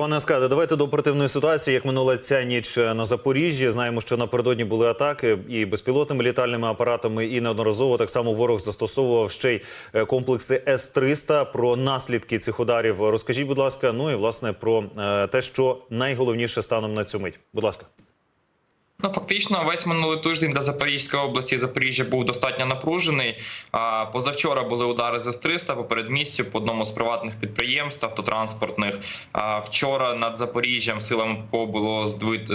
Пане Аскаде, давайте до оперативної ситуації. Як минула ця ніч на Запоріжжі? Знаємо, що напередодні були атаки і безпілотними літальними апаратами, і неодноразово так само ворог застосовував ще й е, комплекси С-300. Про наслідки цих ударів розкажіть, будь ласка. Ну і власне про е, те, що найголовніше станом на цю мить. Будь ласка. Ну, фактично, весь минулий тиждень для Запорізької області Запоріжжя був достатньо напружений. Позавчора були удари з С-300 по передмістю по одному з приватних підприємств автотранспортних. Вчора над Запоріжжям силами ППО було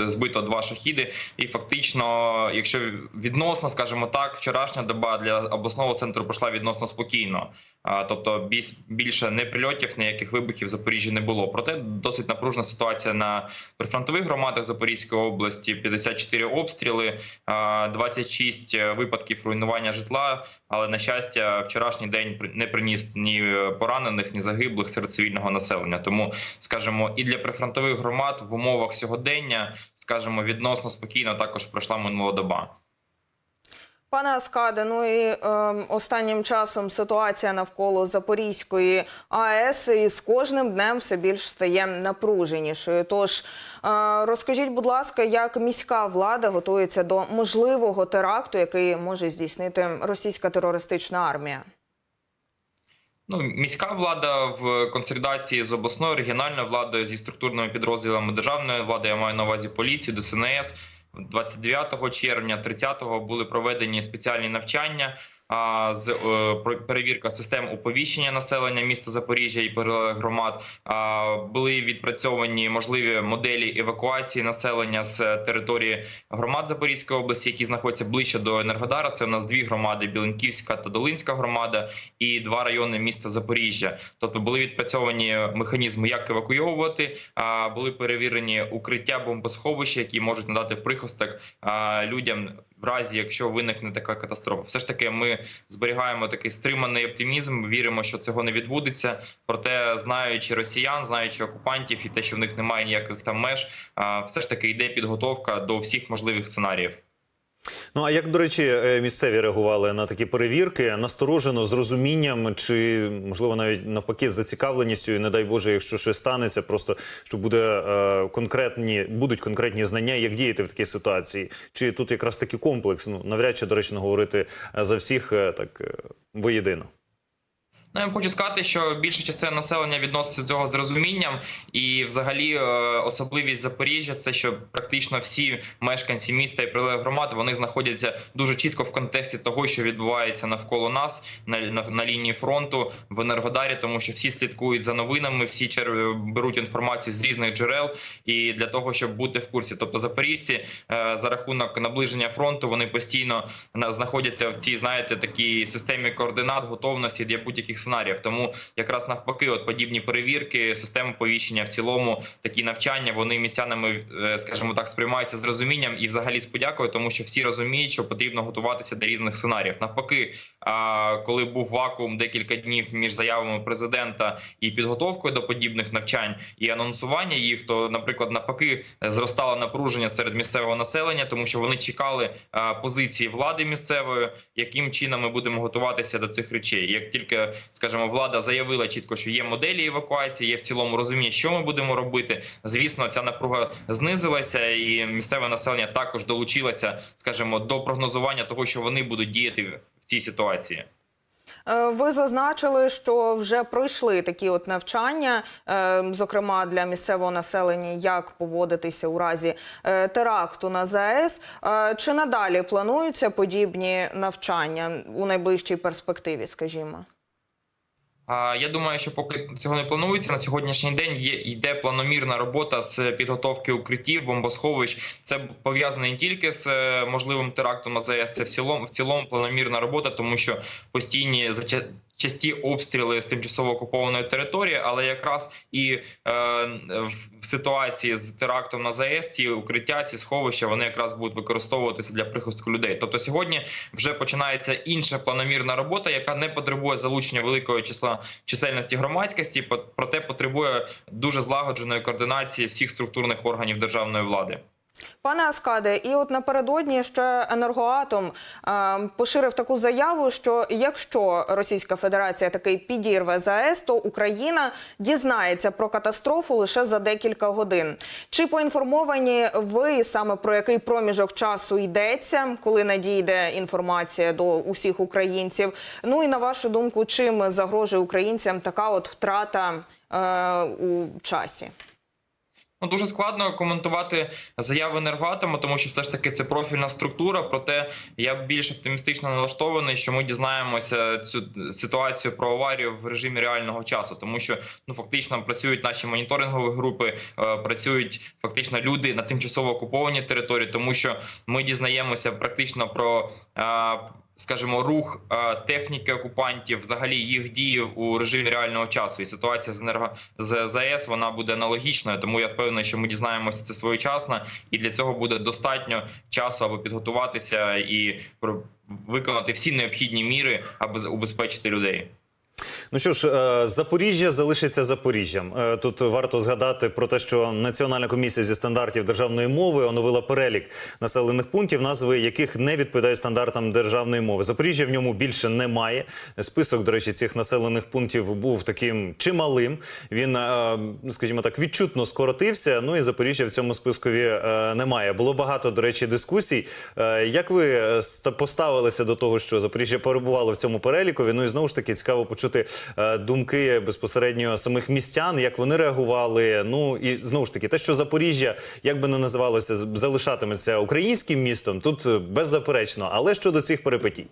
збито два шахіди. І фактично, якщо відносно, скажімо так, вчорашня доба для обласного центру пройшла відносно спокійно. Тобто більш- більше не прильотів, ніяких вибухів в Запоріжжі не було. Проте досить напружена ситуація на прифронтових громадах Запорізької області. 54 обстріли, а, 26 випадків руйнування житла. Але на щастя, вчорашній день не приніс ні поранених, ні загиблих серед цивільного населення. Тому, скажімо, і для прифронтових громад в умовах сьогодення, скажімо, відносно спокійно також пройшла минула доба. Пане Аскаде, ну і е, останнім часом ситуація навколо Запорізької АЕС і з кожним днем все більш стає напруженішою. Тож е, розкажіть, будь ласка, як міська влада готується до можливого теракту, який може здійснити російська терористична армія? Ну, міська влада в консолідації з обласною регіональною владою зі структурними підрозділами державної влади. Я маю на увазі поліцію, ДСНС. 29 червня, 30-го були проведені спеціальні навчання. З е, перевірка систем оповіщення населення міста Запоріжжя і громад були відпрацьовані можливі моделі евакуації населення з території громад Запорізької області, які знаходяться ближче до Енергодара. Це у нас дві громади: Біленківська та Долинська громада, і два райони міста Запоріжжя. Тобто були відпрацьовані механізми, як евакуйовувати. Були перевірені укриття бомбосховища, які можуть надати прихисток людям. Разі, якщо виникне така катастрофа, все ж таки ми зберігаємо такий стриманий оптимізм. Віримо, що цього не відбудеться. Проте, знаючи росіян, знаючи окупантів і те, що в них немає ніяких там меж, все ж таки йде підготовка до всіх можливих сценаріїв. Ну а як до речі, е, місцеві реагували на такі перевірки насторожено з розумінням, чи можливо навіть навпаки з зацікавленістю, і не дай Боже, якщо щось станеться, просто що буде е, конкретні будуть конкретні знання, як діяти в такій ситуації, чи тут якраз такий комплекс? Ну навряд чи доречно говорити е, за всіх е, так воєдино. Ну, я хочу сказати, що більша частина населення відноситься до цього з розумінням, і взагалі е, особливість Запоріжжя це що практично всі мешканці міста і прилеглих громад вони знаходяться дуже чітко в контексті того, що відбувається навколо нас на, на, на лінії фронту в Енергодарі, тому що всі слідкують за новинами, всі чер... беруть інформацію з різних джерел, і для того, щоб бути в курсі. Тобто запоріжці е, за рахунок наближення фронту вони постійно на- знаходяться в цій, знаєте, такій системі координат готовності для будь-яких сценаріїв. Тому якраз навпаки, от подібні перевірки, системи повіщення в цілому, такі навчання, вони містянами, е, скажімо так, сприймаються з розумінням і взагалі з подякою, тому що всі розуміють, що потрібно готуватися до різних сценаріїв. Навпаки, коли був вакуум декілька днів між заявами президента і підготовкою до подібних навчань і анонсування їх, то, наприклад, навпаки, зростало напруження серед місцевого населення, тому що вони чекали позиції влади місцевої, яким чином ми будемо готуватися до цих речей. Як тільки, скажімо, влада заявила чітко, що є моделі евакуації, є в цілому розуміння, що ми будемо робити. Звісно, ця напруга знизилася, і місцеве населення також долучилося, скажімо, до прогнозування того, що вони будуть діяти в цій ситуації. Е, Ви зазначили, що вже пройшли такі от навчання, е, зокрема для місцевого населення, як поводитися у разі е, теракту на ЗАЕС. Чи надалі плануються подібні навчання у найближчій перспективі, скажімо? Я думаю, що поки цього не планується на сьогоднішній день. Є йде планомірна робота з підготовки укриттів, бомбосховищ. Це пов'язане не тільки з е, можливим терактом на ЗАЕС, це в цілому в цілому планомірна робота, тому що постійні часті обстріли з тимчасово окупованої території, але якраз і е, в ситуації з терактом на ЗАЕС ці укриття, ці сховища, вони якраз будуть використовуватися для прихистку людей. Тобто сьогодні вже починається інша планомірна робота, яка не потребує залучення великого числа чисельності громадськості, проте потребує дуже злагодженої координації всіх структурних органів державної влади. Пане Аскаде, і от напередодні ще енергоатом е, поширив таку заяву, що якщо Російська Федерація таки підірве ЗАЕС, то Україна дізнається про катастрофу лише за декілька годин. Чи поінформовані ви саме про який проміжок часу йдеться, коли надійде інформація до усіх українців? Ну і на вашу думку, чим загрожує українцям така от втрата е, у часі? Ну, дуже складно коментувати заяви енергоатому, тому що все ж таки це профільна структура. Проте я більш оптимістично налаштований, що ми дізнаємося цю ситуацію про аварію в режимі реального часу, тому що ну фактично працюють наші моніторингові групи, е, працюють фактично люди на тимчасово окупованій території, тому що ми дізнаємося практично про. Скажімо, рух е, техніки окупантів, взагалі їх дії у режимі реального часу, і ситуація з енерго з ЗАЕС вона буде аналогічною. Тому я впевнений, що ми дізнаємося це своєчасно, і для цього буде достатньо часу, аби підготуватися і про- виконати всі необхідні міри, аби убезпечити людей. Ну що ж, е, Запоріжжя залишиться Запоріжжям. Е, Тут варто згадати про те, що Національна комісія зі стандартів державної мови оновила перелік населених пунктів, назви яких не відповідають стандартам державної мови. Запоріжжя в ньому більше немає. Список, до речі, цих населених пунктів був таким чималим. Він, е, скажімо так, відчутно скоротився. Ну і Запоріжжя в цьому спискові немає. Було багато, до речі, дискусій. Як ви поставилися до того, що Запоріжжя перебувало в цьому перелікові? Ну і знову ж таки цікаво почути думки безпосередньо самих містян, як вони реагували. Ну і знову ж таки, те, що Запоріжжя, як би не називалося, залишатиметься українським містом, тут е, беззаперечно. Але щодо цих перипетій.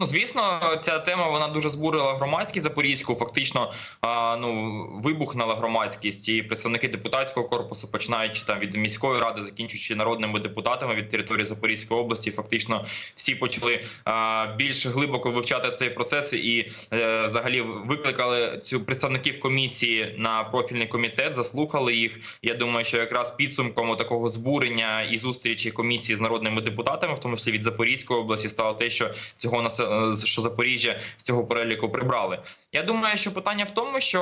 Ну, звісно, ця тема вона дуже збурила громадськість запорізьку. Фактично, а, ну вибухнула громадськість і представники депутатського корпусу, починаючи там від міської ради, закінчуючи народними депутатами від території Запорізької області. Фактично, всі почали а, більш глибоко вивчати цей процес і е, взагалі викликали цю представників комісії на профільний комітет, заслухали їх. Я думаю, що якраз підсумком такого збурення і зустрічі комісії з народними депутатами, в тому числі від Запорізької області, стало те, що цього насе- що Запоріжжя з цього переліку прибрали. Я думаю, що питання в тому, що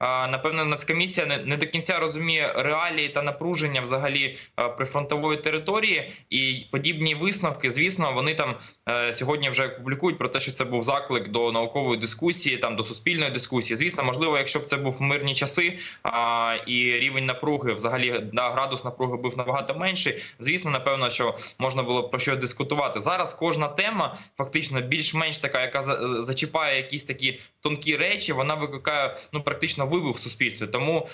напевно нацкомісія не, до кінця розуміє реалії та напруження взагалі прифронтової території, і подібні висновки, звісно, вони там е, сьогодні вже публікують про те, що це був заклик до наукової дискусії, там до суспільної дискусії. Звісно, можливо, якщо б це був мирні часи, і рівень напруги, взагалі да, градус напруги був набагато менший. Звісно, напевно, що можна було про що дискутувати. Зараз кожна тема фактично більш-менш така, яка за- зачіпає якісь такі тонкі речі, вона викликає ну практично вибух в суспільстві. Тому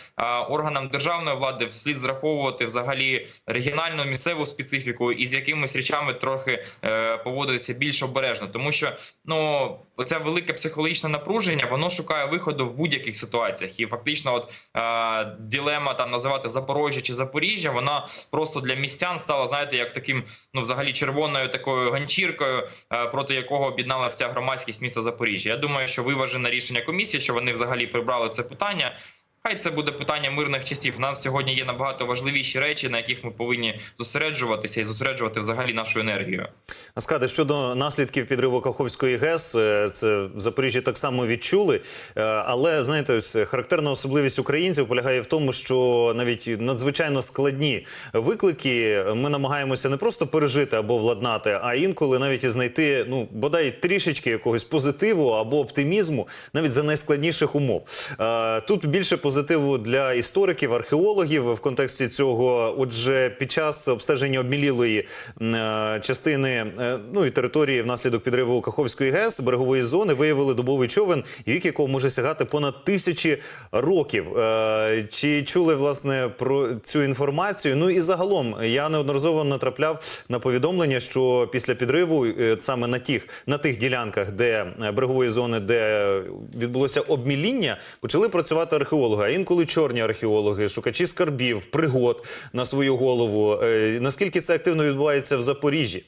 органам державної влади вслід зраховувати взагалі регіональну місцеву специфіку і з якимись речами трохи е, поводитися більш обережно, тому що ну оце велике психологічне напруження, воно шукає виходу в будь-яких ситуаціях, і фактично, от е, ділема там називати Запорожжя чи Запоріжжя, вона просто для містян стала, знаєте, як таким, ну взагалі червоною такою ганчіркою, е, проти якого об'єднала вся громадськість міста Запоріжжя. Я думаю, що виважене рішення комісії, що вони взагалі прибрали це питання. Хай це буде питання мирних часів. Нас сьогодні є набагато важливіші речі, на яких ми повинні зосереджуватися і зосереджувати взагалі нашу енергію. Аскаде, щодо наслідків підриву Каховської ГЕС, е, це в Запоріжжі так само відчули. Е, Але знаєте, ось характерна особливість українців полягає в тому, що навіть надзвичайно складні виклики ми намагаємося не просто пережити або владнати, а інколи навіть і знайти ну бодай трішечки якогось позитиву або оптимізму, навіть за найскладніших умов. Е, Тут більше позитиву для істориків, археологів в контексті цього. Отже, під час обстеження обмілілої е, частини е, ну і території внаслідок підриву Каховської ГЕС берегової зони виявили добовий човен, вік якого може сягати понад тисячі років. Е, Чи чули власне про цю інформацію? Ну і загалом я неодноразово натрапляв на повідомлення, що після підриву саме на тих на тих ділянках, де берегової зони, де відбулося обміління, почали працювати археологи. А інколи чорні археологи, шукачі скарбів, пригод на свою голову. Е, Наскільки це активно відбувається в Запоріжжі?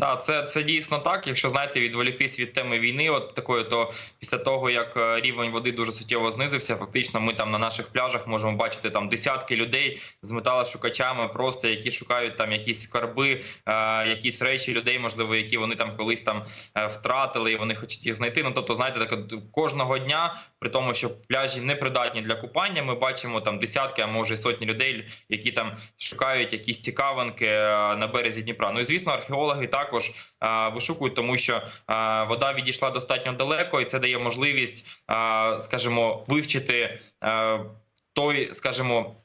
Да, це, це дійсно так. Якщо знаєте, відволіктись від теми війни, от такої, то після того як е, рівень води дуже суттєво знизився, фактично ми там на наших пляжах можемо бачити там десятки людей з металошукачами, просто які шукають там якісь скарби, е, якісь речі людей, можливо, які вони там колись там е, втратили, і вони хочуть їх знайти. Ну тобто, знаєте, так кожного дня, при тому, що пляжі не придатні для купання, ми бачимо там десятки, а може сотні людей, які там шукають якісь цікавинки е, на березі Дніпра. Ну і звісно, археологи також вишукують, тому що вода відійшла достатньо далеко, і це дає можливість, скажімо, вивчити той, скажімо.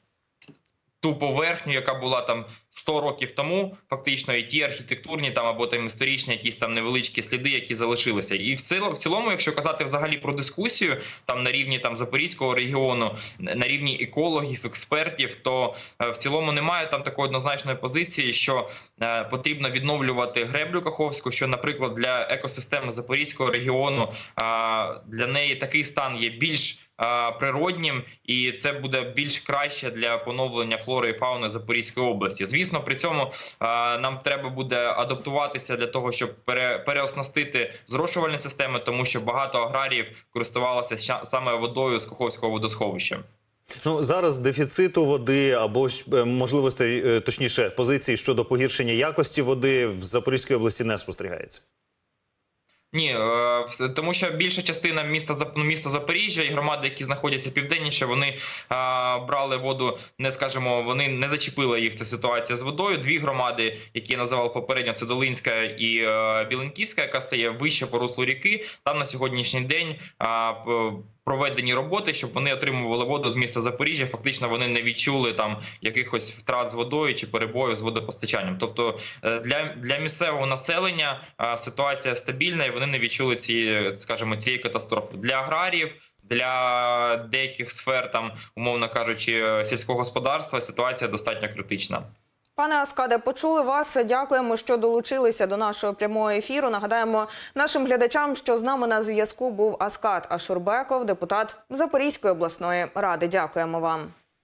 Ту поверхню, яка була там 100 років тому, фактично, і ті архітектурні там або там історичні якісь там невеличкі сліди, які залишилися. І в цілому, в цілому, якщо казати взагалі про дискусію, там на рівні там Запорізького регіону, на рівні екологів, експертів, то е, в цілому немає там такої однозначної позиції, що е, потрібно відновлювати греблю Каховську. Що, наприклад, для екосистеми Запорізького регіону е, для неї такий стан є більш е, природнім, і це буде більш краще для поновлення флори і фауни Запорізької області. Звісно, при цьому е, нам треба буде адаптуватися для того, щоб пере, переоснастити зрошувальні системи, тому що багато аграріїв користувалося саме водою з куховського водосховища. Ну зараз дефіциту води або е, можливостей, е, точніше, позиції щодо погіршення якості води в Запорізькій області не спостерігається. Ні, е, тому що більша частина міста ну, міста Запоріжжя і громади, які знаходяться південніше, вони брали воду, не скажімо, вони не зачепила їх ця ситуація з водою. Дві громади, які я називав попередньо, це Долинська і е, Біленківська, яка стає вище по руслу ріки. Там на сьогоднішній день проведені роботи, щоб вони отримували воду з міста Запоріжжя. Фактично вони не відчули там якихось втрат з водою чи перебоїв з водопостачанням. Тобто е, для, для місцевого населення ситуація стабільна, і вони не відчули ці, скажімо, цієї катастрофи для аграріїв. Для деяких сфер, там умовно кажучи, сільського господарства ситуація достатньо критична. Пане Аскаде, почули вас. Дякуємо, що долучилися до нашого прямого ефіру. Нагадаємо нашим глядачам, що з нами на зв'язку був Аскад Ашурбеков, депутат Запорізької обласної ради. Дякуємо вам.